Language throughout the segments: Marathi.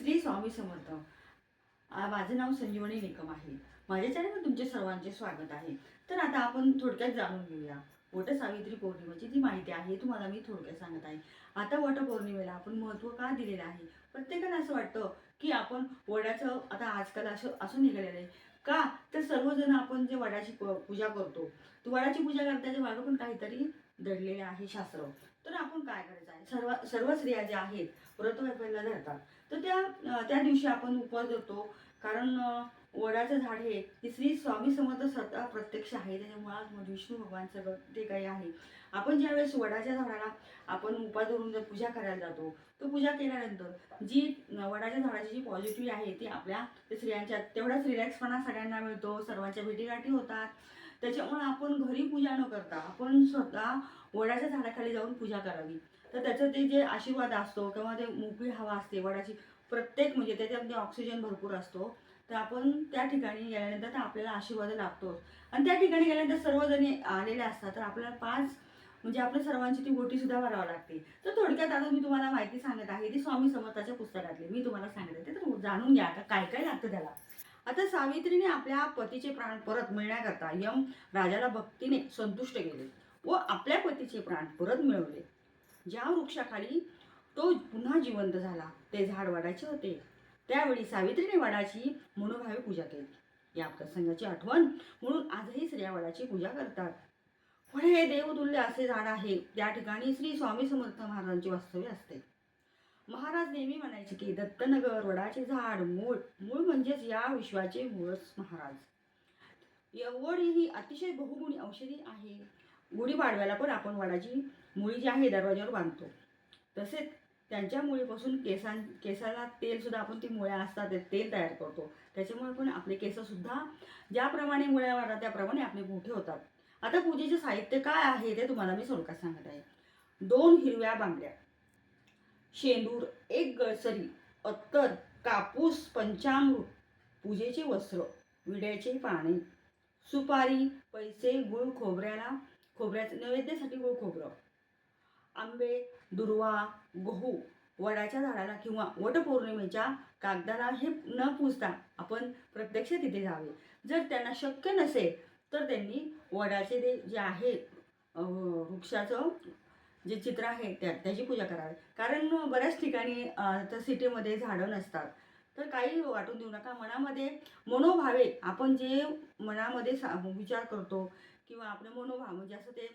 श्री स्वामी समर्थ. माझं नाव संजीवनी निकम आहे. माझ्या चॅनलवर तुमचे सर्वांचे स्वागत आहे. तर आता आपण थोडक्यात जाणून घेऊया. वट सावित्री पौर्णिमेची जी माहिती आहे तुम्हाला मी थोडक्यात सांगत आहे. आता वट पौर्णिमेला आपण महत्त्व का दिलेलं आहे? प्रत्येकाला असं वाटतं की आपण वडाचं आता आजकाल असं असं निघालेलं आहे. का? तर सर्वजण आपण जे वडाची पूजा करतो वडाची पूजा करताच्या मागं पण काहीतरी दडलेलं आहे शास्त्र. तर आपण काय करायचं आहे? सर्व सर्व स्त्रिया ज्या आहेत व्रतवैफल्य धरतात. तर त्या त्या दिवशी आपण उपवास धरतो. कारण वडाचं झाड हे श्री स्वामी समर्थ स्वतः प्रत्यक्ष आहे. त्याच्यामुळे विष्णू भगवान सगळं ते काही आहे. आपण ज्यावेळेस वडाच्या झाडाला आपण उपास धरून जर पूजा करायला जातो तर पूजा केल्यानंतर जी वडाच्या झाडाची जी पॉझिटिव्ह आहे ती आपल्या स्त्रियांच्या तेवढाच रिलॅक्सपणा सगळ्यांना मिळतो. सर्वांच्या भेटीगाठी होतात. त्याच्यामुळे आपण घरी पूजा न करता आपण स्वतः वडाच्या झाडाखाली जाऊन पूजा करावी. तर त्याचं ते जे आशीर्वाद असतो किंवा ते मोकळी हवा असते वडाची प्रत्येक म्हणजे त्याच्यामध्ये ऑक्सिजन भरपूर असतो तर आपण त्या ठिकाणी गेल्यानंतर तर आपल्याला आशीर्वाद लागतो आणि त्या ठिकाणी गेल्यानंतर सर्वजणी आलेले असतात तर आपल्याला पाच म्हणजे आपल्या सर्वांची ती गोटी सुद्धा भरावी लागते. तर थोडक्यात आता मी तुम्हाला माहिती सांगत आहे ती स्वामी समर्थाच्या पुस्तकातली. मी तुम्हाला सांगत आहे तर जाणून घ्या का काय काय लागतं त्याला. आता सावित्रीने आपल्या पतीचे प्राण परत मिळण्याकरता यम राजाला भक्तीने संतुष्ट केले व आपल्या पतीचे प्राण परत मिळवले. ज्या वृक्षाखाली तो पुन्हा जिवंत झाला ते झाड वाडाचे होते. त्यावेळी सावित्रीने वडाची मनोभावी पूजा केली. या प्रसंगाची आठवण म्हणून आजही स्त्रिया वडाची पूजा करतात. वड हे देवतुल्य असे झाड आहे. त्या ठिकाणी श्री स्वामी समर्थ महाराजांचे वास्तव्य असते. महाराज नेहमी म्हणायचे की दत्तनगर वडाचे झाड मूळ मूळ म्हणजेच या विश्वाचे मूळच महाराज. या ही अतिशय बहुगुणी औषधी आहे. गुढीपाडव्याला पण आपण वडाची मुळी जी आहे दरवाज्यावर बांधतो. तसेच त्यांच्या मुळीपासून केसां केसाला तेलसुद्धा आपण ती मुळ्या असतात ते तेल तयार करतो. त्याच्यामुळे पण आपले केससुद्धा ज्याप्रमाणे मुळ्या वाढतात त्याप्रमाणे आपले मोठे होतात. आता पूजेचे साहित्य काय आहे ते तुम्हाला मी थोडक्यात सांगत आहे. दोन हिरव्या बांगड्या. शेंदूर एक गळसरी अत्तर कापूस पंचामृत पूजेचे वस्त्र विड्याचे पाने सुपारी पैसे गुळ खोबऱ्याला खोबऱ्याचं नैवेद्यासाठी गुळ खोबरं आंबे दुर्वा गहू वडाच्या झाडाला किंवा वटपौर्णिमेच्या कागदाला हे न पूजता आपण प्रत्यक्ष तिथे जावे. जर त्यांना शक्य नसेल तर त्यांनी वडाचे ते जे आहे वृक्षाचं जे चित्र आहे त्या त्याची पूजा करावी. कारण बऱ्याच ठिकाणी तर सिटीमध्ये झाडं नसतात. तर काही वाटून देऊ नका. मनामध्ये मनोभावे आपण जे मनामध्ये सा विचार करतो किंवा आपलं मनोभाव म्हणजे असं ते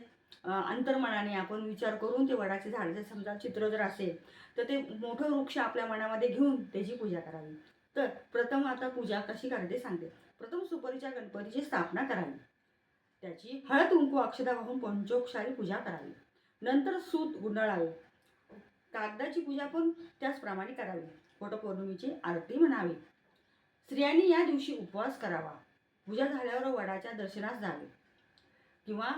अंतर्मनाने आपण विचार करून ते वडाचे झाडाचे समजा चित्र जर असेल तर ते मोठं वृक्ष आपल्या मनामध्ये घेऊन त्याची पूजा करावी. तर प्रथम आता पूजा कशी करायची सांगते. प्रथम सुपारीच्या गणपतीची स्थापना करावी. त्याची हळद कुंकू अक्षदा वाहून पंचोक्षारी पूजा करावी. नंतर सूत गुंडाळावे. कागदाची पूजा पण त्याचप्रमाणे करावी. वटपौर्णिमेची आरती म्हणावी. स्त्रियांनी या दिवशी उपवास करावा. पूजा झाल्यावर वडाच्या दर्शनास जावे. किंवा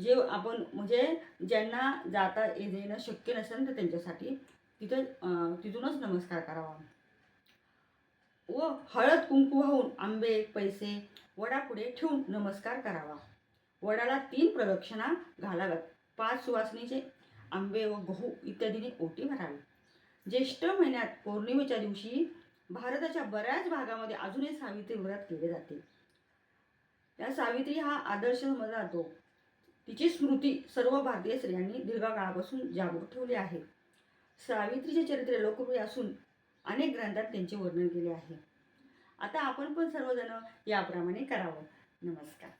जे आपण म्हणजे ज्यांना जाता येणं शक्य नसेल तर त्यांच्यासाठी तिथं तिथूनच नमस्कार करावा. व हळद कुंकू वाहून आंबे पैसे वडापुढे ठेवून नमस्कार करावा. वडाला तीन प्रदक्षिणा घालाव्यात. पाच सुवासनीचे आंबे व गहू इत्यादीने ओटी भरावी. ज्येष्ठ महिन्यात पौर्णिमेच्या दिवशी भारताच्या बऱ्याच भागामध्ये अजूनही सावित्री व्रत केले जाते. या सावित्री हा आदर्श समजला जातो. तिची स्मृती सर्व भारतीय स्त्रियांनी दीर्घकाळापासून जागृत ठेवली आहे. सावित्रीचे चरित्र लोकप्रिय असून अनेक ग्रंथात त्यांचे वर्णन केले आहे. आता आपण पण सर्वजण याप्रमाणे करावं. नमस्कार.